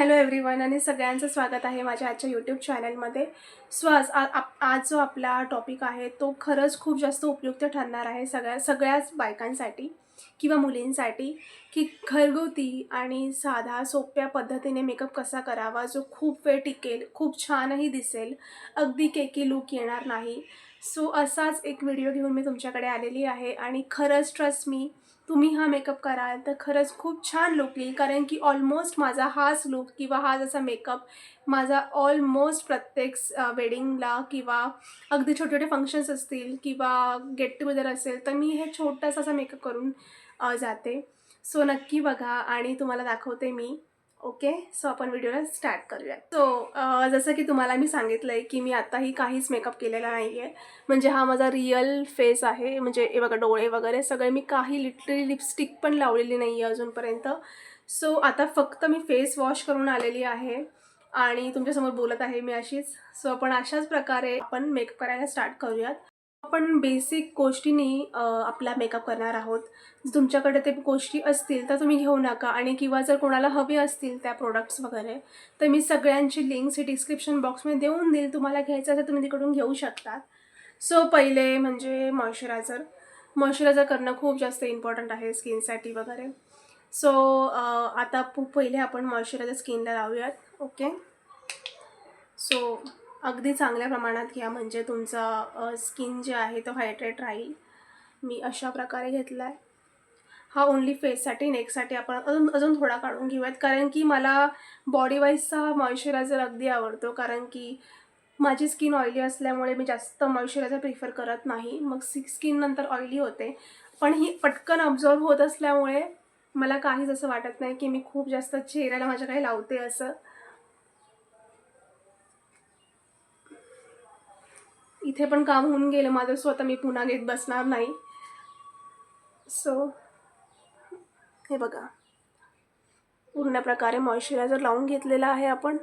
Hello everyone आणि सगळ्यांचं स्वागत आहे माझ्या आजच्या यूट्यूब चॅनलमध्ये. सो आज आ- आप- आज जो आपला टॉपिक आहे तो खरंच खूप जास्त उपयुक्त ठरणार आहे सगळ्या सगळ्याच बायकांसाठी किंवा मुलींसाठी की घरगुती आणि साधा सोप्या पद्धतीने मेकअप कसा करावा जो खूप वेळ टिकेल खूप छानही दिसेल अगदी केकी लूक येणार नाही. सो असाच एक व्हिडिओ घेऊन मी तुमच्याकडे आलेली आहे आणि खरंच ट्रस्ट मी तुम्ही हा मेकअप कराल तर खरंच खूप छान लुक येईल. कारण की ऑलमोस्ट माझा हाच लुक किंवा हा जसा मेकअप माझा ऑलमोस्ट प्रत्येक वेडिंगला किंवा अगदी छोटे छोटे फंक्शन्स असतील किंवा गेट टुगेदर असेल तर मी हे छोटासा असा मेकअप करून जाते. सो नक्की बघा आणि तुम्हाला दाखवते मी. ओके सो आपण व्हिडिओला स्टार्ट करूया. सो जसं की तुम्हाला मी सांगितलं आहे की मी आताही काहीच मेकअप केलेला नाही आहे म्हणजे हा माझा रिअल फेस आहे. म्हणजे हे बघा डोळे वगैरे सगळे मी काही लिटरली लिपस्टिक पण लावलेली नाही आहे अजूनपर्यंत. सो आता फक्त मी फेस वॉश करून आलेली आहे. आणि तुमच्यासमोर बोलत आहे मी अशीच. सो आपण अशाच प्रकारे आपण मेकअप करायला स्टार्ट करूयात. आपण बेसिक गोष्टींनी आपला मेकअप करणार आहोत. जर तुमच्याकडे ते गोष्टी असतील तर तुम्ही घेऊ नका आणि किंवा जर कोणाला हवे असतील त्या प्रोडक्ट्स वगैरे तर मी सगळ्यांची लिंक्स ही डिस्क्रिप्शन बॉक्समध्ये देऊन देईल. तुम्हाला घ्यायचं असेल तुम्ही तिकडून घेऊ शकतात. सो पहिले म्हणजे मॉइश्चरायझर मॉइश्चरायझर करणं खूप जास्त इम्पॉर्टंट आहे स्किनसाठी वगैरे. सो आता पहिले आपण मॉइश्चरायझर स्किनला लावूयात. ओके सो अगदी चांगल्या प्रमाणात घ्या. म्हणजे तुमचा स्किन जे आहे तो हायड्रेट राहील. मी अशा प्रकारे घेतला आहे हा ओन्ली फेससाठी नेकसाठी आपण अजून अजून थोडा काढून घेऊयात. कारण की मला बॉडी वाईजचा हा मॉइश्चरायझर अगदी आवडतो. कारण की माझी स्किन ऑइली असल्यामुळे मी जास्त मॉइश्चरायझर प्रिफर करत नाही. मग स्किन नंतर ऑइली होते. पण ही पटकन ऑब्झर्व होत असल्यामुळे मला काहीच असं वाटत नाही की मी खूप जास्त चेहऱ्याला माझ्या काही लावते असं. इथे पण काम होऊन गेलं. माझं स्वतः मी पुन्हा घेत बसणार नाही. सो हे बघा. पूर्ण प्रकारे मॉइश्चरायझर लावून घेतलेला आहे आपण.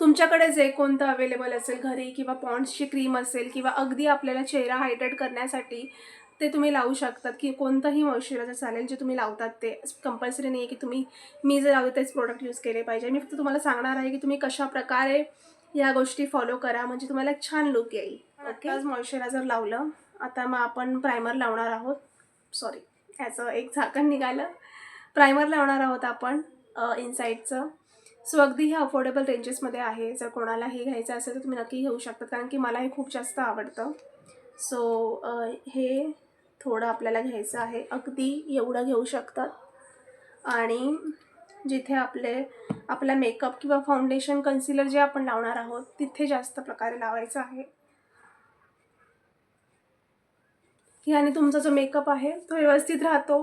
तुमच्याकडे जे कोणतं अवेलेबल असेल घरी किंवा पॉन्ड्सची क्रीम असेल किंवा अगदी आपल्याला चेहरा हायड्रेट करण्यासाठी ते तुम्ही लावू शकतात. की कोणतंही मॉइश्चरायझर चालेल जे तुम्ही लावतात ते. कंपल्सरी नाही आहे की तुम्ही मी जे लावते तेच प्रोडक्ट यूज केले पाहिजे. मी फक्त तुम्हाला सांगणार आहे की तुम्ही कशा प्रकारे या गोष्टी फॉलो करा. म्हणजे तुम्हाला एक छान लुक येईल. ओके आज मॉइश्चरायझर लावलं. आता मग आपण प्रायमर लावणार आहोत. सॉरी ह्याचं एक झाकण निघालं. प्रायमर लावणार आहोत आपण इनसाईडचं सो अगदी हे अफोर्डेबल रेंजेसमध्ये आहे. जर कोणाला हे घ्यायचं असेल तर तुम्ही नक्की घेऊ शकता. कारण की मला हे खूप जास्त आवडतं. सो हे थोडं आपल्याला घ्यायचं आहे. अगदी एवढं घेऊ शकतात. आणि जिथे आपले आपला मेकअप किंवा फाउंडेशन कन्सिलर जे आपण लावणार आहोत तिथे जास्त प्रकारे लावायचं आहे. याने तुमचा जो मेकअप आहे तो व्यवस्थित राहतो.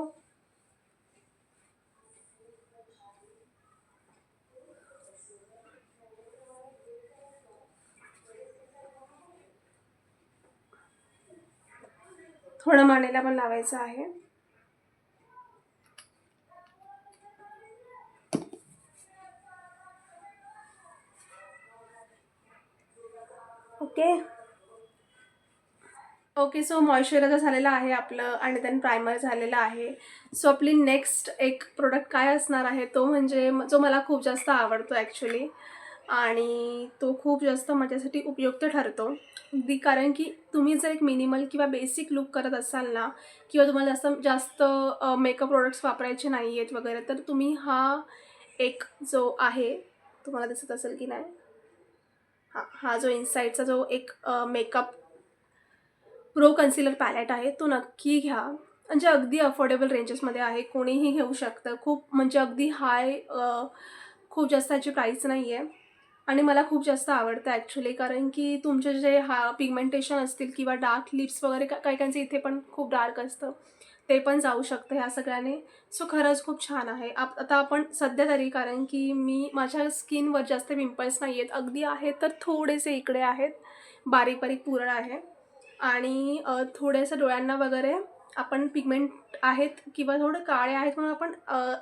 थोडं मानेला पण लावायचं आहे. ओके. ओके सो मॉइश्चरायझर झालेलं आहे आपलं आणि देन प्रायमर झालेलं आहे. सो आपली नेक्स्ट एक प्रोडक्ट काय असणार आहे? तो म्हणजे जो मला खूप जास्त आवडतो ॲक्च्युली आणि तो खूप जास्त माझ्यासाठी उपयुक्त ठरतो. अगदी कारण की तुम्ही जर एक मिनिमल किंवा बेसिक लुक करत असाल ना किंवा तुम्हाला जास्त जास्त मेकअप प्रोडक्ट्स वापरायचे नाही आहेत वगैरे तर तुम्ही हा एक जो आहे तुम्हाला दिसत असेल की नाही? हा हा जो इनसाईडचा जो एक मेकअप प्रो कन्सिलर पॅलेट आहे तो नक्की घ्या. म्हणजे अगदी अफोर्डेबल रेंजेसमध्ये आहे कोणीही घेऊ शकतं. खूप म्हणजे अगदी हाय खूप जास्त याची प्राईस नाही आहे आणि मला खूप जास्त आवडतं ॲक्च्युली कारण की तुमचे जे हा पिगमेंटेशन असतील किंवा डार्क लिप्स वगैरे का काही काहींचे इथे पण खूप डार्क असतं. ते पण जाऊ शकतं ह्या सगळ्याने. सो खरंच खूप छान आहे. आप आता आपण सध्या तरी कारण की मी माझ्या स्किनवर जास्त पिंपल्स नाही आहेत. अगदी आहेत तर थोडेसे इकडे आहेत. बारीक बारीक पुरण आहे. आणि अ, थोडेसे डोळ्यांना वगैरे आपण पिगमेंट आहेत किंवा थोडं काळे आहेत म्हणून आपण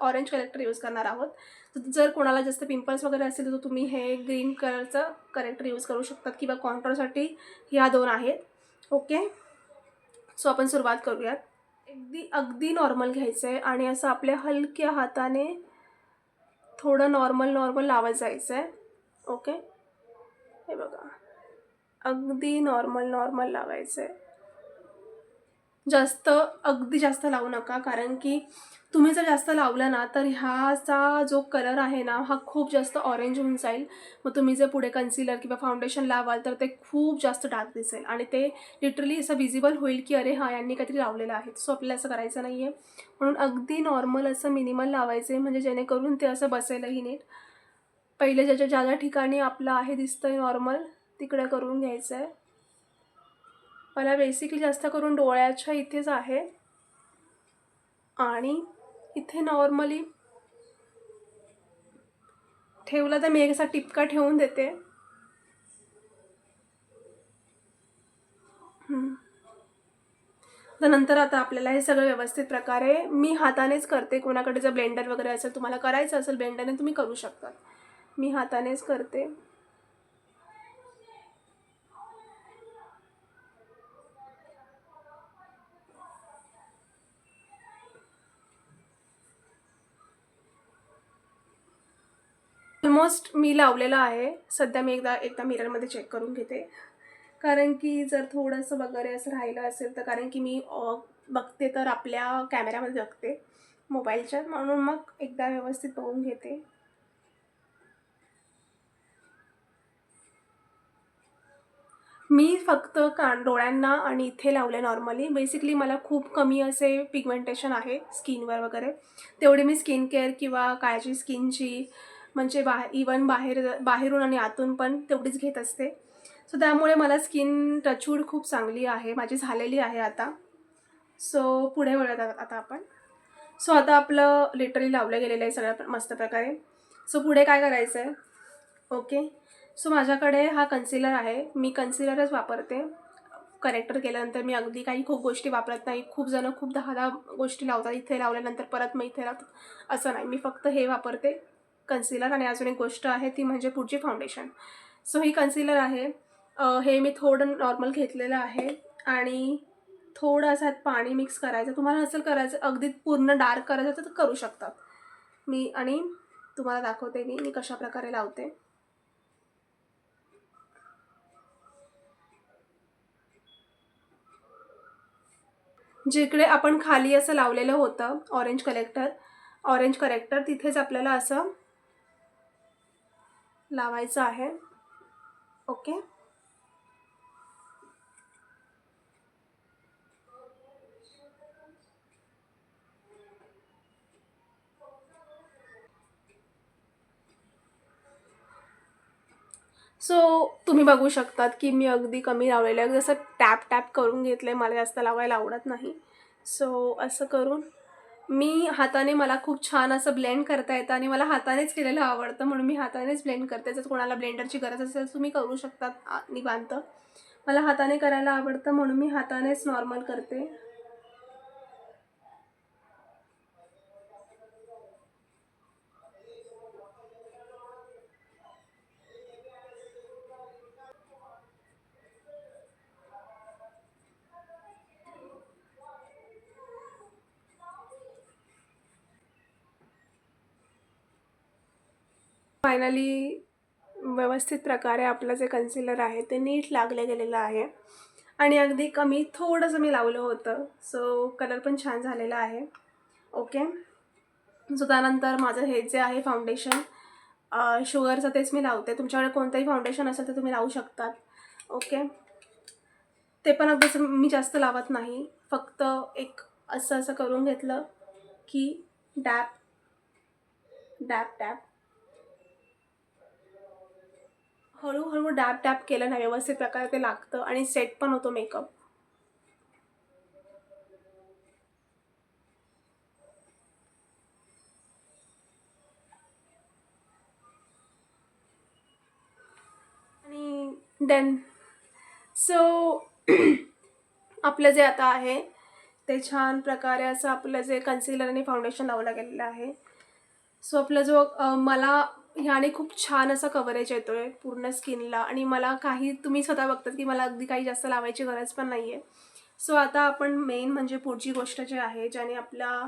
ऑरेंज कलेक्टर यूज करणार आहोत. तर जर कोणाला जास्त पिंपल्स वगैरे असेल तर तुम्ही हे ग्रीन कलरचं करेक्टर यूज करू शकतात किंवा कॉन्ट्रोसाठी ह्या दोन आहेत. ओके सो आपण सुरुवात करूयात. अगदी अगदी नॉर्मल घ्यायचं आहे आणि असं आपल्या हलक्या हाताने थोडं नॉर्मल नॉर्मल लावत जायचं आहे ओके हे बघा. अगदी नॉर्मल नॉर्मल लावायचं आहे जास्त अगदी जास्त लावू नका कारण की तुम्ही जर जास्त लावलं ना तर ह्याचा जो कलर आहे ना हा खूप जास्त ऑरेंज होऊन जाईल. मग तुम्ही जर पुढे कन्सिलर किंवा फाउंडेशन लावाल तर ते खूप जास्त डार्क दिसेल. आणि ते लिटरली असं विजिबल होईल की अरे हा यांनी काहीतरी लावलेलं आहे. सो आपल्याला असं करायचं नाही आहे म्हणून अगदी नॉर्मल असं मिनिमल लावायचं आहे म्हणजे जेणेकरून ते असं बसेलही नीट. पहिले ज्याच्या ज्या ज्या ठिकाणी आपलं आहे दिसतंय नॉर्मल तिकडे करून घ्यायचं आहे मला बेसिकली जास्त करून डोळ्याच्या इथेच आहे. आणि इथे नॉर्मली ठेवला तर मी एक असा टिपका ठेवून देते. तर नंतर आता आपल्याला हे सगळं व्यवस्थित प्रकारे मी हातानेच करते. कोणाकडे जर ब्लेंडर वगैरे असेल तुम्हाला करायचं असेल ब्लेंडरने तुम्ही करू शकता. मी हातानेच करते. ऑलमोस्ट मी लावलेलं आहे. सध्या मी एकदा एकदा मिररमध्ये चेक करून घेते. कारण की जर थोडंसं वगैरे असं राहिलं असेल तर कारण की मी बघते तर आपल्या कॅमेऱ्यामध्ये बघते. मोबाईलच्या म्हणून मग एकदा व्यवस्थित बघून घेते. मी फक्त कान डोळ्यांना आणि इथे लावले नॉर्मली बेसिकली मला खूप कमी असे पिगमेंटेशन आहे स्किनवर वगैरे. तेवढी मी स्किन केअर किंवा काळजी स्किनची म्हणजे बाहे इवन बाहेर बाहेरून आणि आतून पण तेवढीच घेत असते. सो त्यामुळे मला स्किन टचूड खूप चांगली आहे. माझी झालेली आहे आता. सो पुढे वळत आता आपण. सो आता आपलं लिटरली लावलं गेलेलं आहे सगळ्या मस्त प्रकारे. सो पुढे काय करायचं आहे ओके सो माझ्याकडे हा कन्सिलर आहे. मी कन्सिलरच वापरते. करेक्टर केल्यानंतर मी अगदी काही खूप गोष्टी वापरत नाही. खूप जणं खूप दहा दहा गोष्टी लावतात. इथे लावल्यानंतर परत मग इथे लावतात असं नाही. मी फक्त हे वापरते. कन्सिलर आणि अजून एक गोष्ट आहे ती म्हणजे पुढची फाउंडेशन सो ही कन्सिलर आहे. हे मी थोडं नॉर्मल घेतलेलं आहे आणि थोडं असं ह्यात पाणी मिक्स करायचं. तुम्हाला नसेल करायचं अगदी पूर्ण डार्क करायचं तर करू शकतात. मी आणि तुम्हाला दाखवते मी मी कशा प्रकारे लावते. जिकडे आपण खाली असं लावलेलं होतं ऑरेंज कलेक्टर ऑरेंज करेक्टर तिथेच आपल्याला असं लावायचं आहे. ओके. सो तुम्ही बघू शकतात की मी अगदी कमी लावलेलं आहे. जसं टॅप टॅप करून घेतलं आहे मला जास्त लावायला आवडत नाही. सो असं करून मी हाताने मला खूप छान असं ब्लेंड करता येतं आणि मला हातानेच केलेलं आवडतं म्हणून मी हातानेच ब्लेंड करते. जर कोणाला ब्लेंडरची गरज असेल तर तुम्ही करू शकतात निवांत. मला हाताने करायला आवडतं म्हणून मी हातानेच नॉर्मल करते. फायनली व्यवस्थित प्रकारे आपलं जे कन्सिलर आहे ते नीट लागलं गेलेलं आहे. आणि अगदी कमी थोडंसं मी लावलं होतं. सो कलर पण छान झालेला आहे. ओके सो त्यानंतर माझं हे जे आहे फाउंडेशन शुगरचं तेच मी लावते. तुमच्याकडे कोणतंही फाउंडेशन असेल तर तुम्ही लावू शकतात. ओके ते पण अगदी मी जास्त लावत नाही. फक्त एक असं असं करून घेतलं की डॅप डॅप डॅप. हळूहळू डॅप डॅप केलं ना व्यवस्थित प्रकारे ते लागतं आणि सेट पण होतो मेकअप आणि देन सो आपलं जे आता आहे ते छान प्रकारे असं आपलं जे कन्सिलर आणि फाउंडेशन लावलं गेलेलं आहे. सो आपला जो मला ह्याने खूप छान असा कव्हरेज येतो आहे पूर्ण स्किनला आणि मला काही तुम्ही स्वतः बघतात की मला अगदी काही जास्त लावायची गरज पण नाही आहे सो आता आपण मेन म्हणजे पुढची गोष्ट जी आहे ज्याने आपला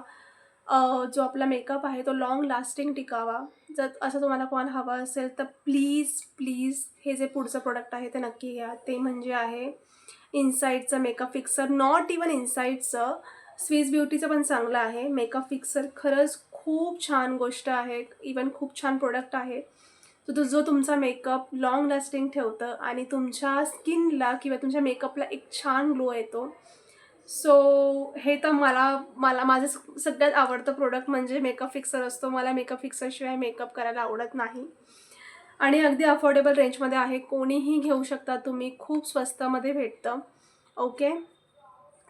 जो आपला मेकअप आहे तो लाँग लास्टिंग टिकावा. जर असं तुम्हाला कोण हवं असेल तर प्लीज प्लीज हे जे पुढचं प्रोडक्ट आहे ते नक्की घ्या. ते म्हणजे आहे इन्साईटचं मेकअप फिक्सर नॉट इवन इन्साईटचं स्विस ब्युटीचं पण चांगलं आहे. मेकअप फिक्सर खरंच खूप छान गोष्ट आहे. इवन खूप छान प्रोडक्ट आहे. तो तो जो तुमचा मेकअप लाँग लास्टिंग ठेवतं आणि तुमच्या स्किनला किंवा तुमच्या मेकअपला एक छान ग्लो येतो. सो हे तर मला मला माझं सगळ्यात आवडतं प्रोडक्ट म्हणजे मेकअप फिक्सर असतो. मला मेकअप फिक्सरशिवाय मेकअप करायला आवडत नाही. आणि अगदी अफोर्डेबल रेंजमध्ये आहे. कोणीही घेऊ शकता तुम्ही. खूप स्वस्तामध्ये भेटतं. ओके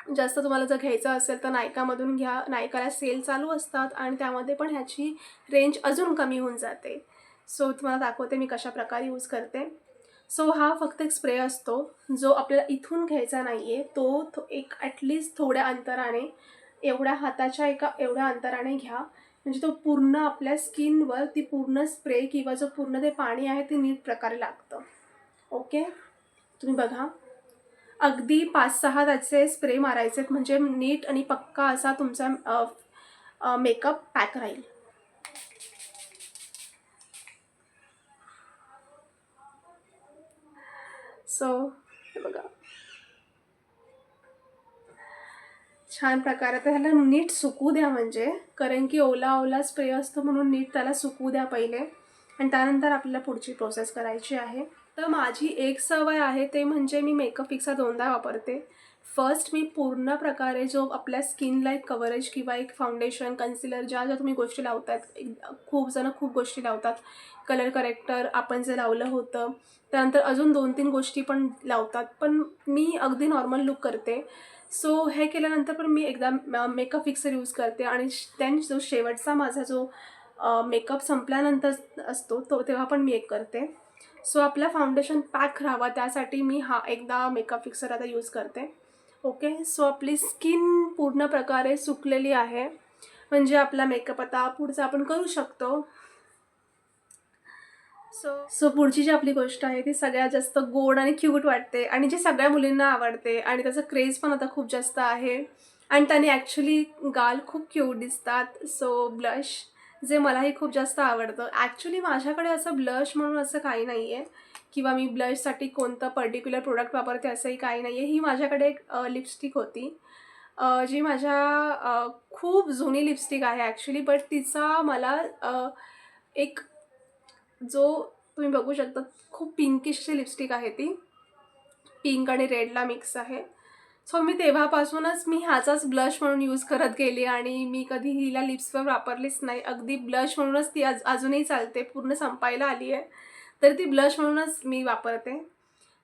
जास्त तुम्हाला जर घ्यायचं असेल तर नायकामधून घ्या. नायकाला सेल चालू असतात आणि त्यामध्ये पण ह्याची रेंज अजून कमी होऊन जाते. सो तुम्हाला दाखवते मी कशा प्रकारे यूज करते. सो हा फक्त एक स्प्रे असतो. जो आपल्याला इथून घ्यायचा नाही आहे तो थो एक ॲटलिस्ट थोड्या अंतराने एवढ्या हाताच्या एका एवढ्या अंतराने घ्या. म्हणजे तो पूर्ण आपल्या स्किनवर ती पूर्ण स्प्रे किंवा जो पूर्ण ते पाणी आहे ते नीट प्रकारे लागतं. ओके तुम्ही बघा. अगदी पाच सहा त्याचे स्प्रे मारायचे आहेत. म्हणजे नीट आणि पक्का असा तुमचा मेकअप पॅक राहील. सो हे बघा. छान प्रकारे तर ह्याला नीट सुकू द्या म्हणजे. कारण की ओला ओला स्प्रे असतो म्हणून नीट त्याला सुकू द्या पहिले. आणि त्यानंतर आपल्याला पुढची प्रोसेस करायची आहे. तर माझी एक सवय आहे ते म्हणजे मी मेकअप फिक्सर दोनदा वापरते. फर्स्ट मी पूर्ण प्रकारे जो आपल्या स्किनला एक कवरेज किंवा एक फाउंडेशन कन्सिलर ज्या ज्या तुम्ही गोष्टी लावतात खूप जणं खूप गोष्टी लावतात. कलर करेक्टर आपण जे लावलं होतं त्यानंतर अजून दोन तीन गोष्टी पण लावतात. पण मी अगदी नॉर्मल लुक करते. सो हे केल्यानंतर पण मी एकदा मेकअप फिक्सर यूज करते आणि देन जो शेवटचा माझा जो मेकअप संपल्यानंतर असतो तो तेव्हा पण मी एक करते. सो आपला फाउंडेशन पॅक राहावा त्यासाठी मी हा एकदा मेकअप फिक्सर आता यूज करते. ओके सो आपली स्किन पूर्ण प्रकारे सुकलेली आहे. म्हणजे आपला मेकअप आता पुढचा आपण करू शकतो. सो सो पुढची जी आपली गोष्ट आहे ती सगळ्यात जास्त गोड आणि क्यूट वाटते आणि जी सगळ्या मुलींना आवडते आणि त्याचं क्रेज पण आता खूप जास्त आहे. आणि त्याने ॲक्च्युली गाल खूप क्यूट दिसतात. सो ब्लश जे मलाही खूप जास्त आवडतं. ॲक्च्युली माझ्याकडे असं ब्लश म्हणून असं काही नाही आहे किंवा मी ब्लशसाठी कोणतं पर्टिक्युलर प्रोडक्ट वापरते असंही काही नाही आहे ही माझ्याकडे एक लिपस्टिक होती. जी माझ्या खूप जुनी लिपस्टिक आहे ॲक्च्युली बट तिचा मला एक जो तुम्ही बघू शकता खूप पिंकिश अशी लिपस्टिक आहे ती. पिंक आणि रेडला मिक्स आहे. सो मी तेव्हापासूनच मी ह्याचाच ब्लश म्हणून यूज करत गेली आणि मी कधी हिला लिप्सवर वापरलीच नाही. अगदी ब्लश म्हणूनच ती आज अजूनही चालते पूर्ण संपायला आली आहे. तर ती ब्लश म्हणूनच मी वापरते.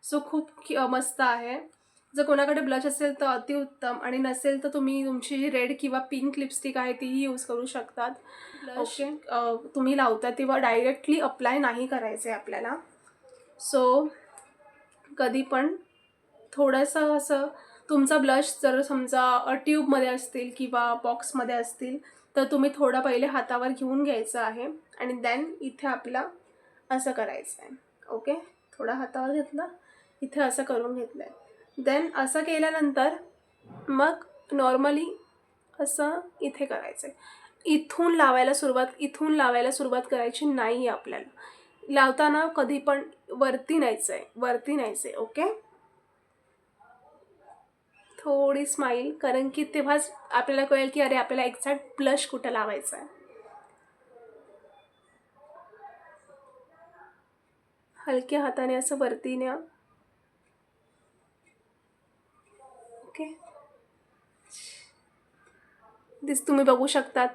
सो खूप मस्त आहे. जर कोणाकडे ब्लश असेल तर अतिउत्तम आणि नसेल तर तुम्ही तुमची जी रेड किंवा पिंक लिपस्टिक आहे तीही यूज करू शकतात. ब्लश? तुम्ही लावता तेव्हा डायरेक्टली अप्लाय नाही करायचं आहे आपल्याला. सो कधी पण थोडंसं असं तुमचा ब्लश जर समजा ट्यूबमध्ये असतील किंवा बॉक्समध्ये असतील तर तुम्ही थोडं पहिले हातावर घेऊन घ्यायचं आहे आणि देन इथे आपला असं करायचं आहे ओके थोडा हातावर घेतला इथे असं करून घेतलं आहे देन असं केल्यानंतर मग नॉर्मली असं इथे करायचं आहे इथून लावायला सुरुवात इथून लावायला सुरुवात करायची नाही आहे आपल्याला. लावताना कधी पण वरती न्यायचं आहे वरती न्यायचं आहे ओके थोडी स्माईल कारण की तेव्हाच आपल्याला कळेल की अरे आपल्याला एक्झॅक्ट ब्लश कुठं लावायचा आहे. हलक्या हाताने असं वरती न्या. ओके दिस तुम्ही बघू शकतात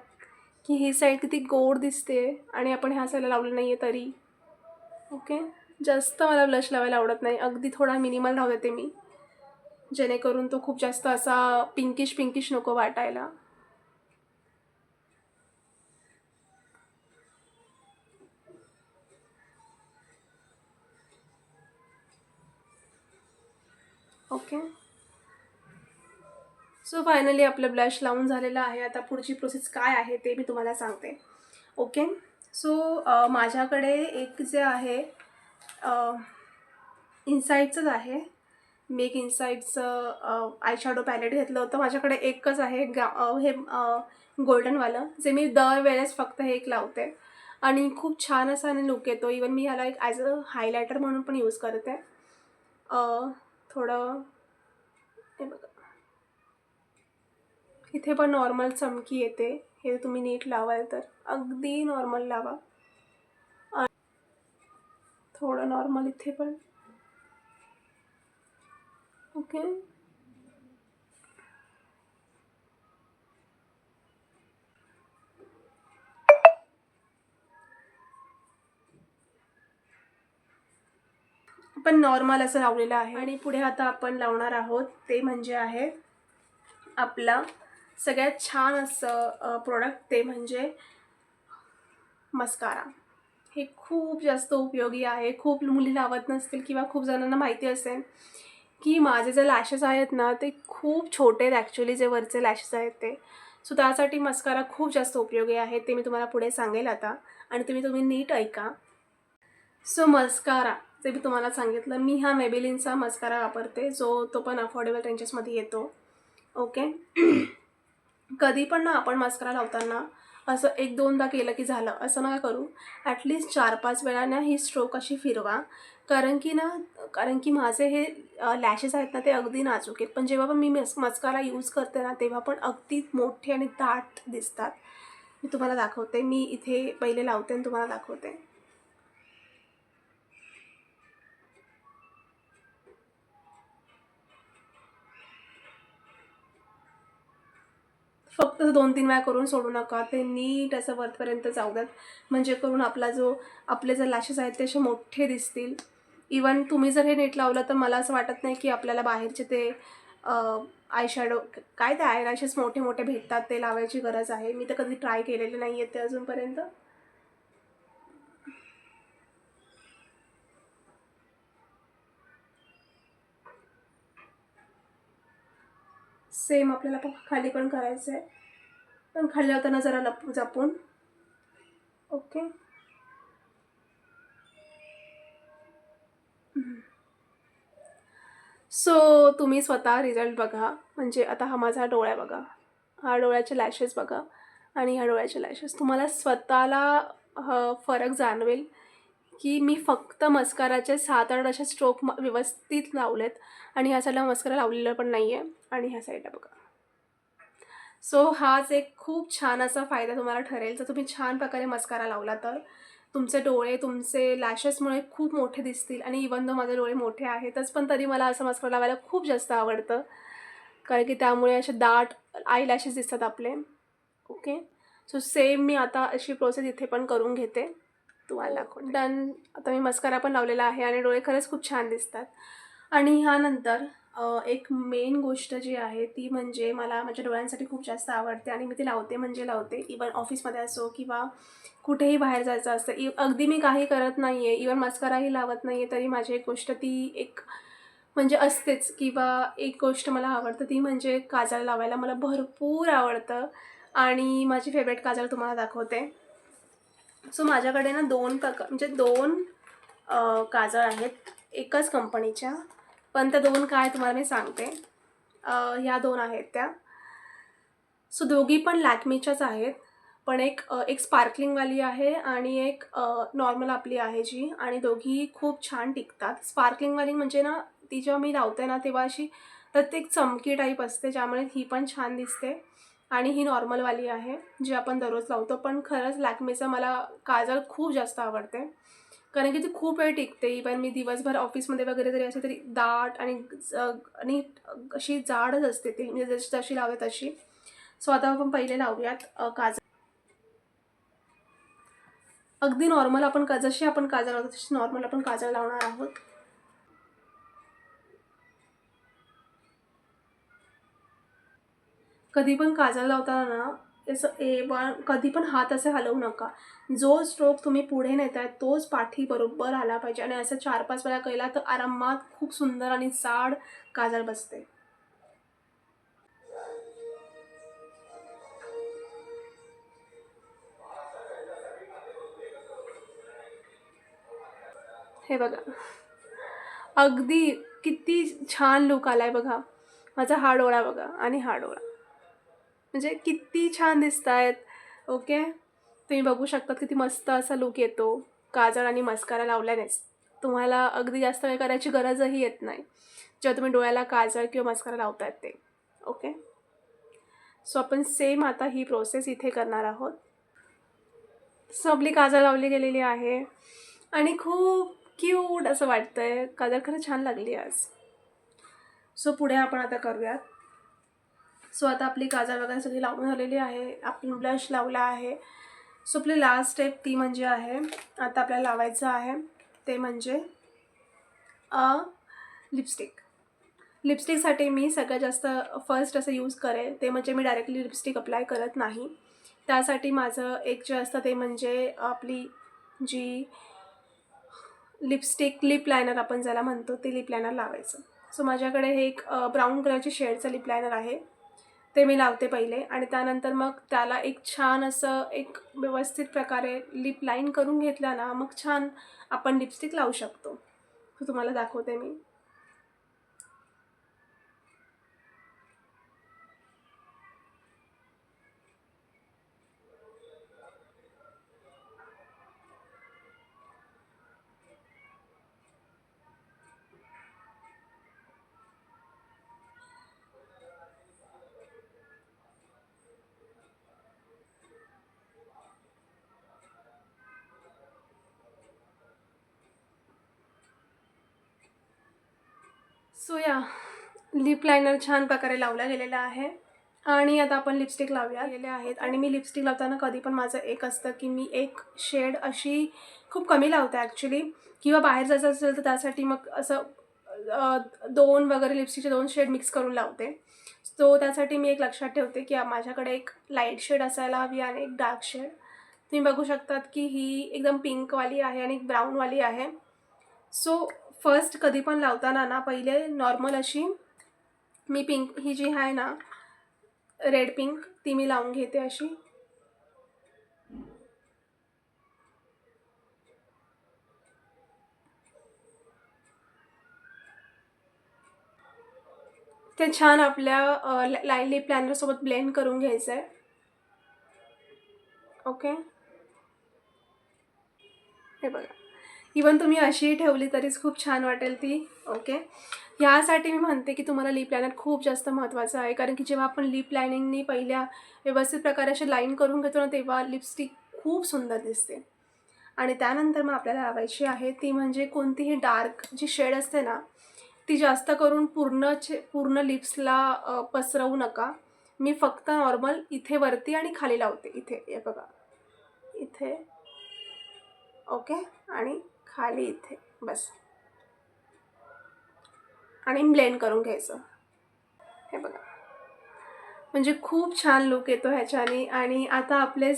की ही साईड किती गोड दिसते आणि आपण ह्या साईडला लावलं नाही आहे तरी. ओके जास्त मला ब्लश लावायला आवडत नाही. अगदी थोडा मिनिमल राहू देते मी. जेणेकरून तो खूप जास्त असा पिंकिश पिंकिश नको वाटायला. ओके सो फायनली आपलं ब्लश लावून झालेलं आहे. आता पुढची प्रोसेस काय आहे ते मी तुम्हाला सांगते. ओके सो माझ्याकडे एक जे आहे इन्साईडचंच आहे. मेक इन्साईडचं आय शॅडो पॅलेट घेतलं होतं. माझ्याकडे एकच आहे गा हे गोल्डनवालं जे मी दरवेळेस फक्त हे एक लावते. आणि खूप छान असा आणि लुक येतो. इवन मी ह्याला एक ॲज अ हायलायटर म्हणून पण यूज करते. थोडं हे बघा. इथे पण नॉर्मल चमकी येते. हे तुम्ही नीट लावाल तर. अगदी नॉर्मल लावा. थोडं नॉर्मल इथे पण. ओके पण नॉर्मल असं लावलेलं आहे. आणि पुढे आता आपण लावणार आहोत ते म्हणजे आहे आपला सगळ्यात छान असं प्रोडक्ट ते म्हणजे मस्कारा हे खूप जास्त उपयोगी आहे. खूप मुली लावत नसतील किंवा खूप जणांना माहिती असेल की माझे जे लॅशेस आहेत ना ते खूप छोटे आहेत. ॲक्च्युली जे वरचे लॅशेस आहेत ते. सो त्यासाठी मस्कारा खूप जास्त उपयोगी आहे ते मी तुम्हाला पुढे सांगेल आता. आणि तुम्ही तुम्ही नीट ऐका. सो मस्कारा जे मी तुम्हाला सांगितलं मी हा मेबिलिनचा मस्कारा वापरते. जो तो पण अफोर्डेबल रेंजेसमध्ये येतो. ओके कधी पण ना आपण मस्कारा लावताना असं एक दोनदा केलं की झालं असं नका करू. ॲटलिस्ट चार पाच वेळा ना ही स्ट्रोक अशी फिरवा. कारण की ना कारण की माझे हे लॅशेस आहेत ना ते अगदी नाजूक आहेत. पण जेव्हा पण मी मस् मस्कारा यूज करते ना तेव्हा पण अगदी मोठे आणि दाट दिसतात. मी तुम्हाला दाखवते. मी इथे पहिले लावते आणि तुम्हाला दाखवते. फक्त दोन तीन वेळा करून सोडू नका. ते नीट असं वरपर्यंत जाऊ द्यात. म्हणजे करून आपला जो आपले जर लॅशेस आहेत ते असे मोठे दिसतील. इवन तुम्ही जर हे नीट लावलं तर मला असं वाटत नाही की आपल्याला बाहेरचे ते आयशॅडो काय ते आय लॅशेस मोठे मोठे भेटतात ते लावायची गरज आहे. मी तर कधी ट्राय केलेले नाही आहेत ते अजूनपर्यंत. सेम आपल्याला खाली पण करायचं आहे पण खाली लावताना जरा लप जपून. ओके सो तुम्ही स्वतः रिझल्ट बघा. म्हणजे आता हा माझा डोळा बघा. हा डोळ्याचे लॅशेस बघा आणि ह्या डोळ्याचे लॅशेस तुम्हाला स्वतःला फरक जाणवेल की मी फक्त मस्काराचे सात आठ असे स्ट्रोक म व्यवस्थित लावलेत आणि ह्या साईडला मस्कारा लावलेला पण नाही आहे आणि ह्या साईडला बघा. सो हाच एक खूप छान असा फायदा तुम्हाला ठरेल. जर तुम्ही छान प्रकारे मस्कारा लावला तर. तुमचे डोळे तुमचे लॅशेसमुळे खूप मोठे दिसतील आणि इवन दो माझे डोळे मोठे आहेतच पण तरी मला असं मस्कारा लावायला खूप जास्त आवडतं. कारण की त्यामुळे असे दाट आय लॅशेस दिसतात आपले. ओके सो सेम मी आता अशी प्रोसेस इथे पण करून घेते. तुम्हाला दाखवून डन आता मी मस्कारा पण लावलेला आहे आणि डोळे खरंच खूप छान दिसतात. आणि ह्यानंतर एक मेन गोष्ट जी आहे ती म्हणजे मला माझ्या डोळ्यांसाठी खूप जास्त आवडते आणि मी ती लावते म्हणजे लावते. इवन ऑफिसमध्ये असो किंवा कुठेही बाहेर जायचं असतं. इ अगदी मी काही करत नाही आहे इवन मस्काराही लावत नाही आहे तरी माझी एक गोष्ट ती एक म्हणजे असतेच किंवा एक गोष्ट मला आवडतं ती म्हणजे काजळ लावायला मला भरपूर आवडतं आणि माझी फेवरेट काजळ तुम्हाला दाखवते. सो माझ्याकडे ना दोन प्रकार म्हणजे दोन काजळ आहेत. एकाच कंपनीच्या पण त्या दोन काय तुम्हाला मी सांगते. ह्या दोन आहेत त्या. सो दोघी पण लॅक्मीच्याच आहेत. पण एक एक स्पार्कलिंगवाली आहे आणि एक नॉर्मल आपली आहे जी आणि दोघी खूप छान टिकतात. स्पार्कलिंगवाली म्हणजे ना ती जेव्हा मी लावते ना तेव्हा अशी प्रत्येक चमकी टाईप असते ज्यामुळे ही पण छान दिसते आणि ही नॉर्मलवाली आहे जी आपण दररोज लावतो. पण खरंच लॅक्मेचं मला काजल खूप जास्त आवडते. कारण की ती खूप वेळ टिकते. इवन मी दिवसभर ऑफिसमध्ये वगैरे जरी असेल तरी दाट आणि आणि अशी जाडच असते ती. म्हणजे जशी जशी लावते तशी. सो आता आपण पहिले लावूयात काजळ. अगदी नॉर्मल आपण का जशी आपण काजळ लावतो तशी नॉर्मल आपण काजळ लावणार आहोत. कधी पण काजळ लावताना असं ए पण कधी पण हात असे हलवू नका. जो स्ट्रोक तुम्ही पुढे नेताय तोच पाठी बरोबर आला पाहिजे. आणि असं चार पाच वेळा केला तर आरामात खूप सुंदर आणि जाड काजळ बसते. हे बघा. अगदी किती छान लुक आलाय बघा. माझा हा डोळा बघा आणि हा डोळा. म्हणजे किती छान दिसत आहेत ओके तुम्ही बघू शकता किती मस्त असा लुक येतो. काजळ आणि मस्कारा लावल्यानेच. तुम्हाला अगदी जास्त वेळ करायची गरजही येत नाही. जेव्हा तुम्ही डोळ्याला काजळ किंवा मस्कारा लावतायत ते. ओके सो आपण सेम आता ही प्रोसेस इथे करणार आहोत. सो आपली काजळ लावली गेलेली आहे. आणि खूप क्यूट असं वाटतं आहे काजळ खरं छान लागली आज. सो पुढे आपण आता करूयात. सो आता आपली काजळ वगैरे सगळी लावून झालेली आहे. आपण ब्लश लावला आहे. सो आपली लास्ट स्टेप ती म्हणजे आहे आता आपल्याला लावायचं आहे ते म्हणजे अ लिपस्टिक लिपस्टिकसाठी मी सगळ्यात जास्त फर्स्ट असं यूज करेल ते म्हणजे मी डायरेक्टली लिपस्टिक अप्लाय करत नाही. त्यासाठी माझं एक जे असतं ते म्हणजे आपली जी लिपस्टिक लिप लायनर आपण ज्याला म्हणतो ते लिप लायनर लावायचं. सो माझ्याकडे हे एक ब्राऊन कलरची शेडचं लिप लायनर आहे. ते मी लावते पहिले आणि त्यानंतर मग त्याला एक छान असं एक व्यवस्थित प्रकारे लिप लाईन करून घेतला ना मग छान आपण लिपस्टिक लावू शकतो. तुम्हाला दाखवते मी. सो या लिप लायनर छान प्रकारे लावला गेलेला आहे. आणि आता आपण लिपस्टिक लावूया गेले आहेत. आणि मी लिपस्टिक लावताना कधी पण माझं एक असतं की मी एक शेड अशी खूप कमी लावते ॲक्च्युली किंवा बाहेर जायचं असेल तर त्यासाठी मग असं दोन वगैरे लिपस्टिकचे दोन शेड मिक्स करून लावते. सो त्यासाठी मी एक लक्षात ठेवते की माझ्याकडे एक लाइट शेड असायला हवी आणि एक डार्क शेड तुम्ही बघू शकतात की ही एकदम पिंकवाली आहे आणि एक ब्राऊनवाली आहे. सो फर्स्ट कधी पण लावताना ना पहिले नॉर्मल अशी मी पिंक ही जी आहे ना रेड पिंक ती मी लावून घेते अशी. ते छान आपल्या लाईन लिप प्लॅनरसोबत ब्लेंड करून घ्यायचं आहे ओके हे बघा. इवन तुम्ही अशीही ठेवली तरीच खूप छान वाटेल ती. ओके ह्यासाठी मी म्हणते की तुम्हाला लिप लायनर खूप जास्त महत्त्वाचं आहे. कारण की जेव्हा आपण लिप लायनिंगनी पहिल्या व्यवस्थित प्रकारे अशी लाईन करून घेतो ना तेव्हा लिपस्टिक खूप सुंदर दिसते. आणि त्यानंतर मग आपल्याला लावायची आहे ती म्हणजे कोणतीही डार्क जी शेड असते ना ती जास्त करून पूर्णचे पूर्ण लिप्सला पसरवू नका. मी फक्त नॉर्मल इथे वरती आणि खाली लावते. इथे हे बघा. इथे. ओके आणि खाली इथे बस. आणि ब्लेंड करून घ्यायचं. हे बघा. म्हणजे खूप छान लुक येतो ह्याच्याने आणि आता आपले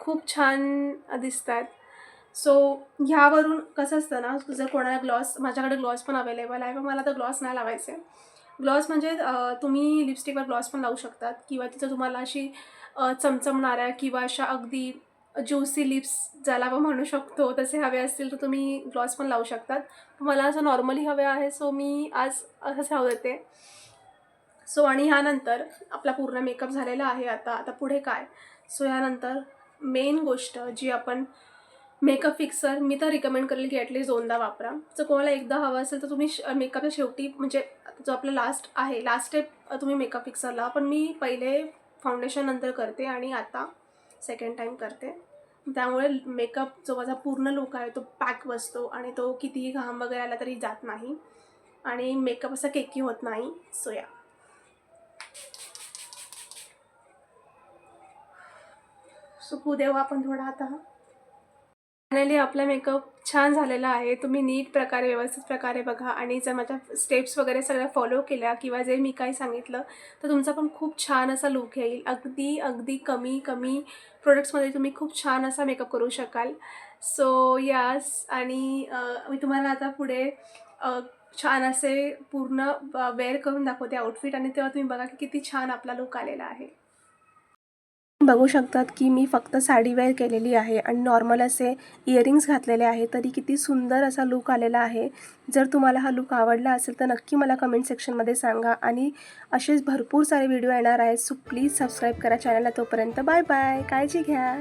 खूप छान दिसत आहेत सो ह्यावरून कसं असतं ना जर कोणाला ग्लॉस माझ्याकडे ग्लॉस पण अवेलेबल आहे पण मला तर ग्लॉस नाही लावायचे. ग्लॉस म्हणजे तुम्ही लिपस्टिकवर ग्लॉस पण लावू शकतात किंवा तिथं तुम्हाला अशी चमचमणाऱ्या किंवा अशा अगदी ज्युसी लिप्स ज्याला आपण म्हणू शकतो तसे हवे असतील तर तुम्ही ग्लॉस पण लावू शकतात. मला असं नॉर्मली हवे आहे सो मी आज असंच हवं देते. सो आणि ह्यानंतर आपला पूर्ण मेकअप झालेला आहे आता. आता पुढे काय? सो ह्यानंतर मेन गोष्ट जी आपण मेकअप फिक्सर मी तर रिकमेंड करेल की ॲटलीस्ट दोनदा वापरा. जर कोणाला एकदा हवं असेल तर तुम्ही मेकअपच्या शेवटी म्हणजे जो आपला लास्ट आहे लास्ट स्टेप तुम्ही मेकअप फिक्सरला लावा पण मी पहिले फाउंडेशन नंतर करते आणि आता सेकंड टाईम करते. त्यामुळे मेकअप जो माझा पूर्ण लुक आहे तो पॅक बसतो आणि तो कितीही घाम वगैरे आला तरी जात नाही. आणि मेकअप असा केकी होत नाही. सो या सो देऊ आपण थोडा आता. फायनली आपला मेकअप छान झालेला आहे. तुम्ही नीट प्रकारे व्यवस्थित प्रकारे बघा आणि जर माझ्या स्टेप्स वगैरे सगळ्या फॉलो केल्या किंवा जे मी काही सांगितलं तर तुमचा पण खूप छान असा लुक येईल. अगदी अगदी कमी कमी प्रोडक्ट्समध्ये तुम्ही खूप छान असा मेकअप करू शकाल. सो यास आणि मी तुम्हाला आता पुढे छान असे पूर्ण वेअर करून दाखवते आउटफिट आणि तेव्हा तुम्ही बघा की किती छान आपला लुक आलेला आहे. बघू शकतात की मी फक्त साडी वेअर केलेली आहे आणि नॉर्मल असे इयरिंग्स घातलेले आहे तरी किती सुंदर असा लुक आलेला आहे. जर तुम्हाला हा लुक आवडला असेल तर नक्की मला कमेंट सेक्शनमध्ये सांगा आणि असेच भरपूर सारे व्हिडिओ येणार आहेत सो प्लीज सबस्क्राईब करा चॅनलला तोपर्यंत. बाय बाय काळजी घ्या.